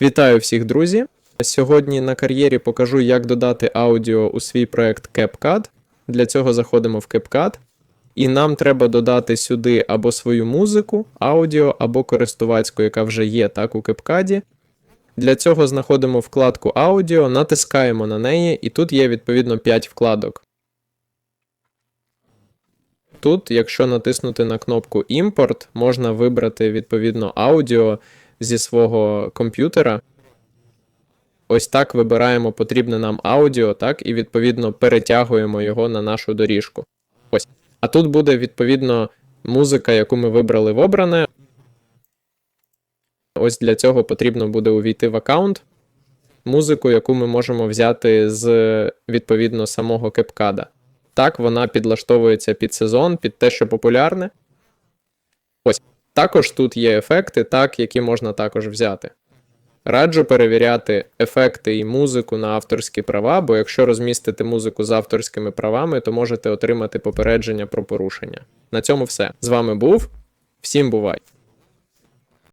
Вітаю всіх, друзі! Сьогодні на кар'єрі покажу, як додати аудіо у свій проект CapCut. Для цього заходимо в CapCut, і нам треба додати сюди або свою музику, аудіо, або користувацьку, яка вже є так у CapCut. Для цього знаходимо вкладку аудіо, натискаємо на неї, і тут є відповідно 5 вкладок. Тут, якщо натиснути на кнопку Імпорт, можна вибрати відповідно аудіо зі свого комп'ютера. Ось так вибираємо потрібне нам аудіо, так, і відповідно перетягуємо його на нашу доріжку. Ось. А тут буде відповідно музика, яку ми вибрали в обране. Ось для цього потрібно буде увійти в аккаунт. Музику, яку ми можемо взяти з відповідно самого кепкада. Так, вона підлаштовується під сезон, під те, що популярне. Ось. Також тут є ефекти, так, які можна також взяти. Раджу перевіряти ефекти і музику на авторські права, бо якщо розмістити музику з авторськими правами, то можете отримати попередження про порушення. На цьому все. З вами був. Всім бувай!